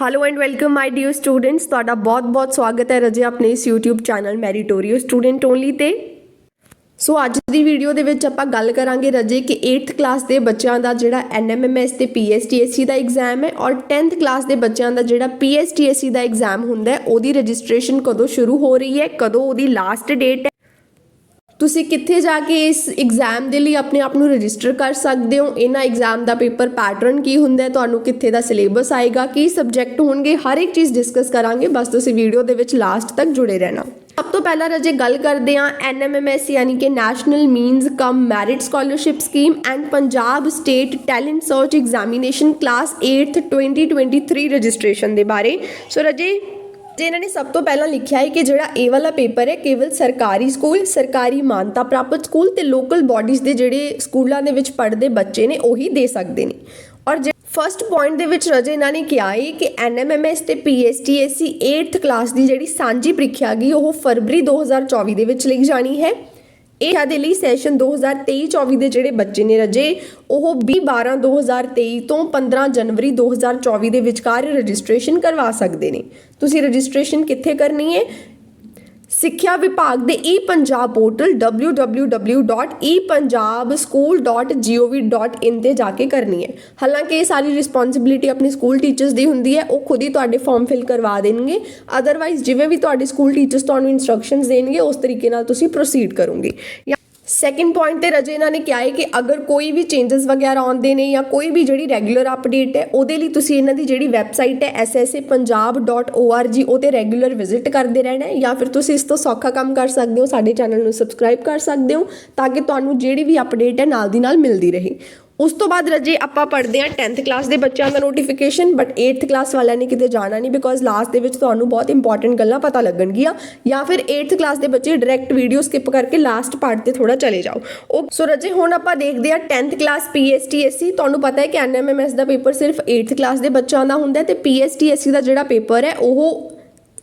Hello and welcome my dear students ਤੁਹਾਡਾ ਬਹੁਤ-ਬਹੁਤ ਸਵਾਗਤ ਹੈ ਰਜੇ ਆਪਣੇ ਇਸ YouTube channel meritorious student only ਤੇ। ਸੋ ਅੱਜ ਦੀ ਵੀਡੀਓ ਦੇ ਵਿੱਚ ਆਪਾਂ ਗੱਲ ਕਰਾਂਗੇ ਰਜੇ ਕਿ 8th ਕਲਾਸ ਦੇ ਬੱਚਿਆਂ ਦਾ ਜਿਹੜਾ NMMS ਤੇ PSTSC ਦਾ ਐਗਜ਼ਾਮ ਹੈ ਔਰ 10th ਕਲਾਸ ਦੇ ਬੱਚਿਆਂ ਦਾ ਜਿਹੜਾ PSTSC ਦਾ ਐਗਜ਼ਾਮ ਹੁੰਦਾ ਹੈ, ਉਹਦੀ ਰਜਿਸਟ੍ਰੇਸ਼ਨ ਕਦੋਂ ਸ਼ੁਰੂ ਹੋ ਰਹੀ ਹੈ, ਕਦੋਂ ਉਹਦੀ ਲਾਸਟ ਡੇਟ ਹੈ ਤੁਸੀਂ ਕਿੱਥੇ ਜਾ ਕੇ ਇਸ ਐਗਜ਼ਾਮ ਦੇ ਲਈ ਆਪਣੇ ਆਪ ਨੂੰ ਰਜਿਸਟਰ ਕਰ ਸਕਦੇ ਹੋ? ਇਹਨਾਂ ਐਗਜ਼ਾਮ ਦਾ ਪੇਪਰ ਪੈਟਰਨ ਕੀ ਹੁੰਦਾ ਹੈ? ਤੁਹਾਨੂੰ ਕਿੱਥੇ ਦਾ ਸਿਲੇਬਸ ਆਏਗਾ? ਕੀ ਸਬਜੈਕਟ ਹੋਣਗੇ? ਹਰ ਇੱਕ ਚੀਜ਼ ਡਿਸਕਸ ਕਰਾਂਗੇ। ਬਸ ਤੁਸੀਂ ਵੀਡੀਓ ਦੇ ਵਿੱਚ ਲਾਸਟ ਤੱਕ ਜੁੜੇ ਰਹਿਣਾ। ਸਭ ਤੋਂ ਪਹਿਲਾਂ ਰਜੇ ਗੱਲ ਕਰਦੇ ਹਾਂ NMMS ਯਾਨੀ ਕਿ national means cum merit scholarship scheme and Punjab state talent search examination class 8th 2023 registration ਦੇ ਬਾਰੇ। ਸੋ ਰਜੇ ਜੇ ਇਹਨਾਂ ਨੇ ਸਭ ਤੋਂ ਪਹਿਲਾਂ ਲਿਖਿਆ ਹੈ ਕਿ ਜਿਹੜਾ ਇਹ ਵਾਲਾ ਪੇਪਰ ਹੈ, ਕੇਵਲ ਸਰਕਾਰੀ ਸਕੂਲ, ਸਰਕਾਰੀ ਮਾਨਤਾ ਪ੍ਰਾਪਤ ਸਕੂਲ ਤੇ ਲੋਕਲ ਬਾਡੀਜ਼ ਦੇ ਜਿਹੜੇ ਸਕੂਲਾਂ ਦੇ ਵਿੱਚ ਪੜ੍ਹਦੇ ਬੱਚੇ ਨੇ, ਉਹੀ ਦੇ ਸਕਦੇ ਨੇ। ਔਰ ਜੇ ਫਰਸਟ ਪੁਆਇੰਟ ਦੇ ਵਿੱਚ ਰਜੇ ਇਹਨਾਂ ਨੇ ਕਿਹਾ ਹੈ ਕਿ NMMS ਤੇ PSTSC 8th ਕਲਾਸ ਦੀ ਜਿਹੜੀ ਸਾਂਝੀ ਪ੍ਰੀਖਿਆ ਗਈ ਉਹ ਫਰਵਰੀ 2024 ਦੇ ਵਿੱਚ ਲਈ ਜਾਣੀ ਹੈ। ਇਹ ਆ ਦੇ ਲਈ ਸੈਸ਼ਨ 2023-24 ਦੇ ਜਿਹੜੇ ਬੱਚੇ ਨੇ ਰਜੇ, ਉਹ 20-12-2023 ਤੋਂ 15 ਜਨਵਰੀ 2024 ਦੇ ਵਿਚਕਾਰ ਰਜਿਸਟ੍ਰੇਸ਼ਨ ਕਰਵਾ ਸਕਦੇ ਨੇ। ਤੁਸੀਂ ਰਜਿਸਟ੍ਰੇਸ਼ਨ ਕਿੱਥੇ ਕਰਨੀ ਹੈ? ਸਿੱਖਿਆ ਵਿਭਾਗ ਦੇ ਈ ਪੰਜਾਬ ਪੋਰਟਲ www.epunjabschool.gov.in ਤੇ ਜਾ ਕੇ ਕਰਨੀ ਹੈ। ਹਾਲਾਂਕਿ ਇਹ ਸਾਰੀ ਰਿਸਪੌਂਸਿਬਿਲਿਟੀ ਆਪਣੀ ਸਕੂਲ ਟੀਚਰਸ ਦੀ ਹੁੰਦੀ ਹੈ, ਉਹ ਖੁਦ ਹੀ ਤੁਹਾਡੇ ਫਾਰਮ ਫਿਲ ਕਰਵਾ ਦੇਣਗੇ। ਅਦਰਵਾਈਜ਼ ਜਿਵੇਂ ਵੀ ਤੁਹਾਡੇ ਸਕੂਲ ਟੀਚਰਸ ਤੁਹਾਨੂੰ ਇਨਸਟਰਕਸ਼ਨਸ ਦੇਣਗੇ, ਉਸ ਤਰੀਕੇ ਨਾਲ ਤੁਸੀਂ ਪ੍ਰੋਸੀਡ ਕਰੋਗੇ। ਜਾਂ ਸੈਕਿੰਡ ਪੁਆਇੰਟ ਤੇ ਰਜੇ ਇਹਨਾਂ ਨੇ ਕਿਹਾ ਹੈ ਕਿ ਅਗਰ ਕੋਈ ਵੀ ਚੇਂਜਸ ਵਗੈਰਾ ਆਉਂਦੇ ਨੇ ਜਾਂ ਕੋਈ ਵੀ ਜਿਹੜੀ ਰੈਗੂਲਰ ਅਪਡੇਟ ਹੈ, ਉਹਦੇ ਲਈ ਤੁਸੀਂ ਇਹਨਾਂ ਦੀ ਜਿਹੜੀ ਵੈਬਸਾਈਟ ਹੈ ssappunjab.org ਉਹ ਤੇ ਰੈਗੂਲਰ ਵਿਜ਼ਿਟ ਕਰਦੇ ਰਹਿਣਾ ਹੈ ਜਾਂ ਫਿਰ ਤੁਸੀਂ ਇਸ ਤੋਂ ਸੌਖਾ ਕੰਮ ਕਰ ਸਕਦੇ ਹੋ, ਸਾਡੇ ਚੈਨਲ ਨੂੰ ਸਬਸਕ੍ਰਾਈਬ ਕਰ ਸਕਦੇ ਹੋ ਤਾਂ ਕਿ ਤੁਹਾਨੂੰ ਜਿਹੜੀ ਵੀ ਅਪਡੇਟ ਹੈ, ਨਾਲ ਦੀ ਨਾਲ ਮਿਲਦੀ ਰਹੇ। ਉਸ ਤੋਂ ਬਾਅਦ ਰਜੇ ਆਪਾਂ ਪੜ੍ਹਦੇ ਹਾਂ 10th ਕਲਾਸ ਦੇ ਬੱਚਿਆਂ ਦਾ ਨੋਟੀਫਿਕੇਸ਼ਨ ਬਟ 8th ਕਲਾਸ ਵਾਲਿਆਂ ਨੇ ਕਿਤੇ ਜਾਣਾ ਨਹੀਂ ਬਿਕੋਜ਼ ਲਾਸਟ ਦੇ ਵਿੱਚ ਤੁਹਾਨੂੰ ਬਹੁਤ ਇੰਪੋਰਟੈਂਟ ਗੱਲਾਂ ਪਤਾ ਲੱਗਣਗੀਆਂ ਜਾਂ ਫਿਰ 8th ਕਲਾਸ ਦੇ ਬੱਚੇ ਡਾਇਰੈਕਟ ਵੀਡੀਓ ਸਕਿਪ ਕਰਕੇ ਲਾਸਟ ਪਾਰਟ ਤੇ ਥੋੜਾ ਚਲੇ ਜਾਓ। ਉਹ ਸੋ ਰਜੇ ਹੁਣ ਆਪਾਂ ਦੇਖਦੇ ਹਾਂ 10th ਕਲਾਸ PSTSC ਤੁਹਾਨੂੰ ਪਤਾ ਹੈ ਕਿ NMMS ਦਾ ਪੇਪਰ ਸਿਰਫ 8th ਕਲਾਸ ਦੇ ਬੱਚਿਆਂ ਦਾ ਹੁੰਦਾ ਹੈ ਤੇ PSTSC ਦਾ ਜਿਹੜਾ ਪੇਪਰ ਹੈ, ਉਹ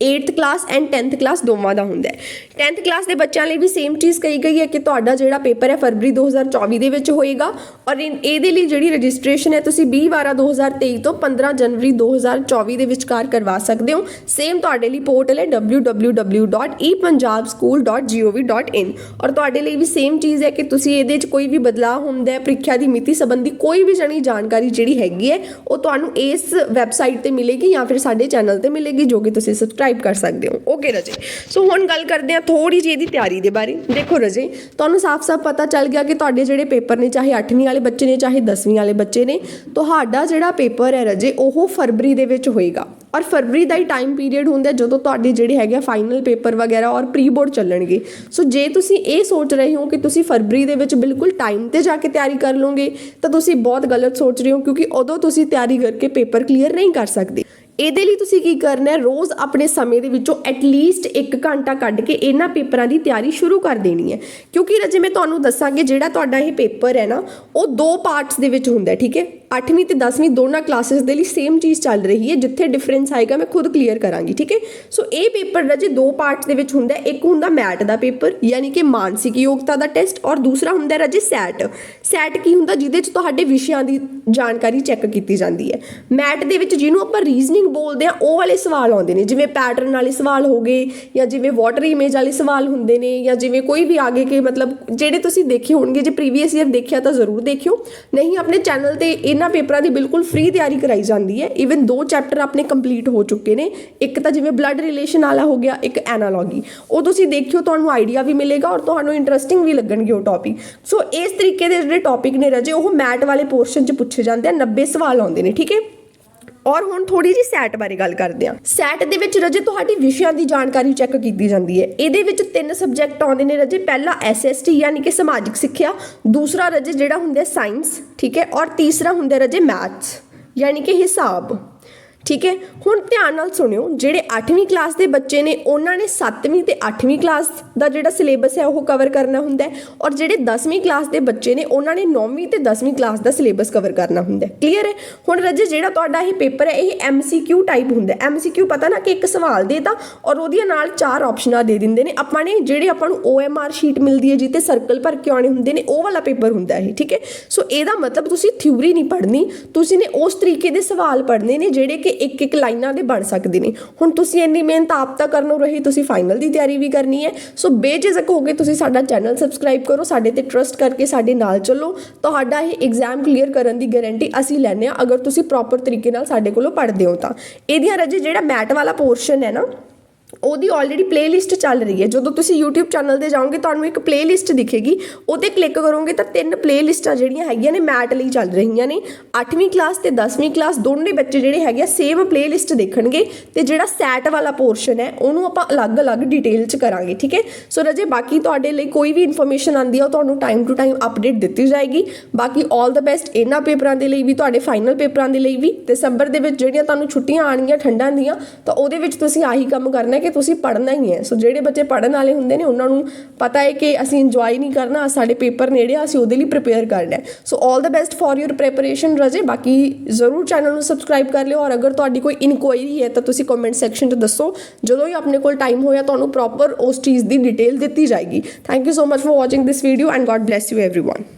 8th class and 10th class ਦੋਵਾਂ ਦਾ ਹੁੰਦਾ ਹੈ। 10th ਕਲਾਸ ਦੇ ਬੱਚਿਆਂ ਲਈ ਵੀ ਸੇਮ ਚੀਜ਼ ਕਹੀ ਗਈ ਹੈ ਕਿ ਤੁਹਾਡਾ ਜਿਹੜਾ ਪੇਪਰ ਹੈ ਫਰਵਰੀ 2024 ਦੇ ਵਿੱਚ ਹੋਏਗਾ ਔਰ ਇਨ- ਇਹਦੇ ਲਈ ਜਿਹੜੀ ਰਜਿਸਟ੍ਰੇਸ਼ਨ ਹੈ ਤੁਸੀਂ 20 12 2023 ਤੋਂ 15 ਜਨਵਰੀ 2024 ਦੇ ਵਿਚਕਾਰ ਕਰਵਾ ਸਕਦੇ ਹੋ। ਸੇਮ ਤੁਹਾਡੇ ਲਈ ਪੋਰਟਲ ਹੈ www.epunjabschool.gov.in ਔਰ ਤੁਹਾਡੇ ਲਈ ਵੀ ਸੇਮ ਚੀਜ਼ ਹੈ ਕਿ ਤੁਸੀਂ ਇਹਦੇ 'ਚ ਕੋਈ ਵੀ ਬਦਲਾਅ ਹੁੰਦਾ ਹੈ, ਪ੍ਰੀਖਿਆ ਦੀ ਮਿਤੀ ਸੰਬੰਧੀ ਕੋਈ ਵੀ ਜਣੀ ਜਾਣਕਾਰੀ ਜਿਹੜੀ ਹੈਗੀ ਹੈ, ਉਹ ਤੁਹਾਨੂੰ ਇਸ ਵੈਬਸਾਈਟ ਤੇ ਮਿਲੇਗੀ ਜਾਂ ਫਿਰ ਸਾਡੇ ਚੈਨਲ ਤੇ ਮਿਲੇਗੀ ਜੋ ਕਿ ਤੁਸੀਂ ਸਬਸਕ੍ਰਾਈਬ ਟਾਈਪ ਕਰ ਸਕਦੇ ਹੋ। ਓਕੇ ਰਜੇ ਸੋ ਹੁਣ ਗੱਲ ਕਰਦੇ ਹਾਂ ਥੋੜੀ ਜਿਹੀ ਇਹਦੀ ਤਿਆਰੀ ਦੇ ਬਾਰੇ। ਦੇਖੋ ਰਜੇ ਤੁਹਾਨੂੰ ਸਾਫ਼-ਸਾਫ਼ ਪਤਾ ਚੱਲ ਗਿਆ ਕਿ ਤੁਹਾਡੇ ਜਿਹੜੇ ਪੇਪਰ ਨੇ, ਚਾਹੇ 8ਵੀਂ ਵਾਲੇ ਬੱਚੇ ਨੇ, ਚਾਹੇ 10ਵੀਂ ਵਾਲੇ ਬੱਚੇ ਨੇ, ਤੁਹਾਡਾ ਜਿਹੜਾ ਪੇਪਰ ਹੈ ਰਜੇ ਉਹ ਫਰਵਰੀ ਦੇ ਵਿੱਚ ਹੋਏਗਾ। ਔਰ ਫਰਵਰੀ ਦਾ ਹੀ ਟਾਈਮ ਪੀਰੀਅਡ ਹੁੰਦਾ ਜਦੋਂ ਤੁਹਾਡੇ ਜਿਹੜੇ ਹੈਗੇ ਫਾਈਨਲ ਪੇਪਰ ਵਗੈਰਾ ਔਰ ਪ੍ਰੀ ਬੋਰਡ ਚੱਲਣਗੇ। ਸੋ ਜੇ ਤੁਸੀਂ ਇਹ ਸੋਚ ਰਹੇ ਹੋ ਕਿ ਤੁਸੀਂ ਫਰਵਰੀ ਦੇ ਵਿੱਚ ਬਿਲਕੁਲ ਟਾਈਮ ਤੇ ਜਾ ਕੇ ਤਿਆਰੀ ਕਰ ਲਓਗੇ, ਤਾਂ ਤੁਸੀਂ ਬਹੁਤ ਗਲਤ ਸੋਚ ਰਹੇ ਹੋ ਕਿਉਂਕਿ ਉਦੋਂ ਤੁਸੀਂ ਤਿਆਰੀ ਕਰਕੇ ਪੇਪਰ ਕਲੀਅਰ ਨਹੀਂ ਕਰ ਸਕਦੇ। ਇਹਦੇ ਲਈ ਤੁਸੀਂ ਕੀ ਕਰਨਾ ਹੈ? ਰੋਜ਼ ਆਪਣੇ ਸਮੇਂ ਦੇ ਵਿੱਚੋਂ ਐਟਲੀਸਟ 1 ਘੰਟਾ ਕੱਢ ਕੇ ਇਹਨਾਂ ਪੇਪਰਾਂ ਦੀ ਤਿਆਰੀ ਸ਼ੁਰੂ ਕਰ ਦੇਣੀ ਹੈ। ਕਿਉਂਕਿ ਰਜੇ ਮੈਂ ਤੁਹਾਨੂੰ ਦੱਸਾਂਗੇ ਜਿਹੜਾ ਤੁਹਾਡਾ ਇਹ ਪੇਪਰ ਹੈ ਨਾ, ਉਹ ਦੋ ਪਾਰਟਸ ਦੇ ਵਿੱਚ ਹੁੰਦਾ ਠੀਕ ਹੈ? 8ਵੀਂ ਤੇ 10ਵੀਂ ਦੋਨਾਂ ਕਲਾਸਿਸ ਦੇ ਲਈ ਸੇਮ ਚੀਜ਼ ਚੱਲ ਰਹੀ ਹੈ, ਜਿੱਥੇ ਡਿਫਰੈਂਸ ਆਏਗਾ, ਮੈਂ ਖੁਦ ਕਲੀਅਰ ਕਰਾਂਗੀ, ਠੀਕ ਹੈ? ਸੋ ਇਹ ਪੇਪਰ ਰਜੇ ਦੋ ਪਾਰਟਸ ਦੇ ਵਿੱਚ ਹੁੰਦਾ ਇੱਕ ਹੁੰਦਾ ਮੈਟ ਦਾ ਪੇਪਰ ਯਾਨੀ ਕਿ ਮਾਨਸਿਕ ਯੋਗਤਾ ਦਾ ਟੈਸਟ ਔਰ ਦੂਸਰਾ ਹੁੰਦਾ ਹੈ ਰਜੇ ਸੈਟ। ਸੈਟ ਕੀ ਹੁੰਦਾ, ਜਿਹਦੇ ਚ ਤੁਹਾਡੇ ਵਿਸ਼ਿਆਂ ਦੀ ਜਾਣਕਾਰੀ ਚੈੱਕ ਕੀਤੀ ਜਾਂਦੀ ਹੈ। ਮੈਟ ਦੇ ਵਿੱਚ ਜਿਹਨੂੰ ਆਪਾਂ ਰੀਜ਼ਨਿੰਗ ਬੋਲਦੇ ਆ ਉਹ ਵਾਲੇ ਸਵਾਲ ਆਉਂਦੇ ਨੇ, ਜਿਵੇਂ ਪੈਟਰਨ ਵਾਲੇ ਸਵਾਲ ਹੋ ਗਏ, ਜਾਂ ਜਿਵੇਂ ਵਾਟਰ ਇਮੇਜ ਵਾਲੇ ਸਵਾਲ ਹੁੰਦੇ ਨੇ, ਜਾਂ ਜਿਵੇਂ ਕੋਈ ਵੀ ਆਗੇ ਕੇ ਮਤਲਬ, ਜਿਹੜੇ ਤੁਸੀਂ ਦੇਖੇ ਹੋਣਗੇ, ਜੇ ਪ੍ਰੀਵੀਅਸ ਈਅਰ ਦੇਖਿਆ ਤਾਂ ਜ਼ਰੂਰ ਦੇਖਿਓ। ਨਹੀਂ, ਆਪਣੇ ਚੈਨਲ ਤੇ ਇਹ ਇਹਨਾਂ ਪੇਪਰਾਂ ਦੀ ਬਿਲਕੁਲ ਫ੍ਰੀ ਤਿਆਰੀ ਕਰਾਈ ਜਾਂਦੀ ਹੈ। ਇਵਨ ਦੋ ਚੈਪਟਰ ਆਪਣੇ ਕੰਪਲੀਟ ਹੋ ਚੁੱਕੇ ਨੇ। ਇੱਕ ਤਾਂ ਜਿਵੇਂ ਬਲੱਡ ਰਿਲੇਸ਼ਨ ਵਾਲਾ ਹੋ ਗਿਆ, ਇੱਕ ਐਨਾਲੋਜੀ ਉਹ ਤੁਸੀਂ ਦੇਖਿਓ, ਤੁਹਾਨੂੰ ਆਈਡੀਆ ਵੀ ਮਿਲੇਗਾ ਔਰ ਤੁਹਾਨੂੰ ਇੰਟਰਸਟਿੰਗ ਵੀ ਲੱਗਣਗੇ ਉਹ ਟੌਪਿਕ ਸੋ ਇਸ ਤਰੀਕੇ ਦੇ ਜਿਹੜੇ ਟੌਪਿਕ ਨੇ ਰਜੇ, ਉਹ ਮੈਟ ਵਾਲੇ ਪੋਰਸ਼ਨ 'ਚ ਪੁੱਛੇ ਜਾਂਦੇ ਆ 90 ਸਵਾਲ ਆਉਂਦੇ ਨੇ, ਠੀਕ ਹੈ? ਔਰ ਹੁਣ ਥੋੜੀ ਜੀ ਸੈਟ ਬਾਰੇ ਗੱਲ ਕਰਦੇ ਹਾਂ। ਸੈਟ ਦੇ ਵਿੱਚ ਰਜੇ ਤੁਹਾਡੀ ਵਿਸ਼ਿਆਂ ਦੀ ਜਾਣਕਾਰੀ ਚੈੱਕ ਕੀਤੀ ਜਾਂਦੀ ਹੈ। ਇਹਦੇ ਵਿੱਚ ਤਿੰਨ ਸਬਜੈਕਟ ਆਉਂਦੇ ਨੇ ਰਜੇ। ਪਹਿਲਾ ਐਸਐਸਟੀ ਯਾਨੀ ਕਿ ਸਮਾਜਿਕ ਸਿੱਖਿਆ, ਦੂਸਰਾ ਰਜੇ ਜਿਹੜਾ ਹੁੰਦਾ ਸਾਇੰਸ ਠੀਕ ਹੈ, ਔਰ ਤੀਸਰਾ ਹੁੰਦਾ ਰਜੇ ਮੈਥਸ ਯਾਨੀ ਕਿ ਹਿਸਾਬ। ਠੀਕ ਹੈ? ਹੁਣ ਧਿਆਨ ਨਾਲ ਸੁਣਿਓ, ਜਿਹੜੇ 8ਵੀਂ ਕਲਾਸ ਦੇ ਬੱਚੇ ਨੇ, ਉਹਨਾਂ ਨੇ 7ਵੀਂ ਤੇ 8ਵੀਂ ਕਲਾਸ ਦਾ ਜਿਹੜਾ ਸਿਲੇਬਸ ਹੈ, ਉਹ ਕਵਰ ਕਰਨਾ ਹੁੰਦਾ ਹੈ ਔਰ ਜਿਹੜੇ 10ਵੀਂ ਕਲਾਸ ਦੇ ਬੱਚੇ ਨੇ, ਉਹਨਾਂ ਨੇ 9ਵੀਂ ਤੇ 10ਵੀਂ ਕਲਾਸ ਦਾ ਸਿਲੇਬਸ ਕਵਰ ਕਰਨਾ ਹੁੰਦਾ ਹੈ। ਕਲੀਅਰ ਹੈ? ਹੁਣ ਰਜੇ, ਜਿਹੜਾ ਤੁਹਾਡਾ ਇਹ ਪੇਪਰ ਹੈ, ਇਹ ਐਮਸੀਕਿਊ ਟਾਈਪ ਹੁੰਦਾ ਹੈ। ਐਮਸੀਕਿਊ ਪਤਾ ਨਾ ਕਿ ਇੱਕ ਸਵਾਲ ਦੇਤਾ ਔਰ ਉਹਦੀਆਂ ਨਾਲ ਚਾਰ ਆਪਸ਼ਨਾਂ ਦੇ ਦਿੰਦੇ ਨੇ। ਆਪਾਂ ਨੇ ਜਿਹੜੇ ਆਪਾਂ ਨੂੰ OMR ਸ਼ੀਟ ਮਿਲਦੀ ਹੈ ਜਿੱਤੇ ਸਰਕਲ ਭਰ ਕੇ ਆਉਣੇ ਹੁੰਦੇ ਨੇ, ਉਹ ਵਾਲਾ ਪੇਪਰ ਹੁੰਦਾ ਇਹ, ਠੀਕ ਹੈ? ਸੋ ਇਹਦਾ ਮਤਲਬ ਤੁਸੀਂ ਥਿਊਰੀ ਨਹੀਂ ਪੜ੍ਹਨੀ। ਤੁਸੀਂ ਨੇ ਉਸ ਤਰੀਕੇ ਦੇ ਸਵਾਲ ਪੜ੍ਹਨੇ ਨੇ, ਜਿਹੜੇ ਕਿ ਇੱਕ ਇੱਕ ਲਾਈਨਾਂ ਦੇ ਬਣ ਸਕਦੇ ਨੇ। ਹੁਣ ਤੁਸੀਂ ਇੰਨੀ ਮਿਹਨਤ ਆਪ ਤਾਂ ਕਰਨੋਂ ਰਹੀ, ਤੁਸੀਂ ਫਾਈਨਲ ਦੀ ਤਿਆਰੀ ਵੀ ਕਰਨੀ ਹੈ। ਸੋ ਬੇਝਿਜਕ ਹੋ ਕੇ ਤੁਸੀਂ ਸਾਡਾ ਚੈਨਲ ਸਬਸਕ੍ਰਾਈਬ ਕਰੋ, ਸਾਡੇ ਤੇ ਟਰਸਟ ਕਰਕੇ ਸਾਡੇ ਨਾਲ ਚੱਲੋ। ਤੁਹਾਡਾ ਇਹ ਐਗਜ਼ਾਮ ਕਲੀਅਰ ਕਰਨ ਦੀ ਗਾਰੰਟੀ ਅਸੀਂ ਲੈਂਦੇ ਹਾਂ, ਅਗਰ ਤੁਸੀਂ ਪ੍ਰੋਪਰ ਤਰੀਕੇ ਨਾਲ ਸਾਡੇ ਕੋਲੋਂ ਪੜ੍ਹਦੇ ਹੋ ਤਾਂ। ਇਹਦੀਆਂ ਰਜੇ ਜਿਹੜਾ ਮੈਟ ਵਾਲਾ ਪੋਰਸ਼ਨ ਹੈ ਨਾ ਉਹਦੀ ਆਲਰੇਡੀ ਪਲੇਲਿਸਟ ਚੱਲ ਰਹੀ ਹੈ। ਜਦੋਂ ਤੁਸੀਂ YouTube ਚੈਨਲ ਤੇ ਜਾਓਗੇ, ਤੁਹਾਨੂੰ ਇੱਕ ਪਲੇਲਿਸਟ ਦਿਖੇਗੀ। ਉਹਤੇ ਕਲਿੱਕ ਕਰੋਗੇ ਤਾਂ ਤਿੰਨ ਪਲੇਲਿਸਟਾਂ ਜਿਹੜੀਆਂ ਹੈਗੀਆਂ ਨੇ ਮੈਟ ਲਈ ਚੱਲ ਰਹੀਆਂ ਨੇ। 8ਵੀਂ ਕਲਾਸ ਤੇ 10ਵੀਂ ਕਲਾਸ ਦੋਨੇ ਬੱਚੇ ਜਿਹੜੇ ਹੈਗੇ ਆ ਸੇਮ ਪਲੇਲਿਸਟ ਦੇਖਣਗੇ ਤੇ ਜਿਹੜਾ ਸੈਟ ਵਾਲਾ ਪੋਰਸ਼ਨ ਹੈ, ਉਹਨੂੰ ਆਪਾਂ ਅਲੱਗ-ਅਲੱਗ ਡਿਟੇਲ ਚ ਕਰਾਂਗੇ, ਠੀਕ ਹੈ? ਸੋ ਰਜੇ, ਬਾਕੀ ਤੁਹਾਡੇ ਲਈ ਕੋਈ ਵੀ ਇਨਫੋਰਮੇਸ਼ਨ ਆਂਦੀ ਆ, ਉਹ ਤੁਹਾਨੂੰ ਟਾਈਮ ਟੂ ਟਾਈਮ ਅਪਡੇਟ ਦਿੱਤੀ ਜਾਏਗੀ। ਬਾਕੀ 올 ਦਾ ਬੈਸਟ ਇਹਨਾਂ ਪੇਪਰਾਂ ਦੇ ਲਈ ਵੀ, ਤੁਹਾਡੇ ਫਾਈਨਲ ਪੇਪਰਾਂ ਦੇ ਲਈ ਵੀ। ਦਸੰਬਰ ਦੇ ਵਿੱਚ ਜਿਹੜੀਆਂ ਤੁਹਾਨੂੰ ਛੁੱਟੀਆਂ ਆਣਗੀਆਂ ਠੰਡਾਂ ਦੀਆਂ, ਤਾਂ ਉਹਦੇ ਵਿੱਚ ਤੁਸੀਂ ਆਹੀ ਕੰਮ ਕਰਨਾ ਹੈ ਕਿ ਤੁਸੀਂ ਪੜ੍ਹਨਾ ਹੀ ਹੈ। ਸੋ ਜਿਹੜੇ ਬੱਚੇ ਪੜਨ ਵਾਲੇ ਹੁੰਦੇ ਨੇ, ਉਹਨਾਂ ਨੂੰ ਪਤਾ ਹੈ ਕਿ ਅਸੀਂ ਇੰਜੋਏ ਨਹੀਂ ਕਰਨਾ, ਸਾਡੇ ਪੇਪਰ ਨੇੜੇ ਆ, ਅਸੀਂ ਉਹਦੇ ਲਈ ਪ੍ਰੀਪੇਅਰ ਕਰਨਾ so 올 the best for your preparation ਰਜੇ। ਬਾਕੀ ਜ਼ਰੂਰ ਚੈਨਲ ਨੂੰ ਸਬਸਕ੍ਰਾਈਬ ਕਰ ਲਿਓ ਔਰ ਅਗਰ ਤੁਹਾਡੀ ਕੋਈ ਇਨਕੁਆਇਰੀ ਹੈ, ਤਾਂ ਤੁਸੀਂ ਕਮੈਂਟ ਸੈਕਸ਼ਨ 'ਚ ਦੱਸੋ। ਜਦੋਂ ਹੀ ਆਪਣੇ ਕੋਲ ਟਾਈਮ ਹੋਇਆ, ਤੁਹਾਨੂੰ ਪ੍ਰੋਪਰ ਉਸ ਚੀਜ਼ ਦੀ ਡਿਟੇਲ ਦਿੱਤੀ ਜਾਏਗੀ। Thank you so much for watching this video and god bless you everyone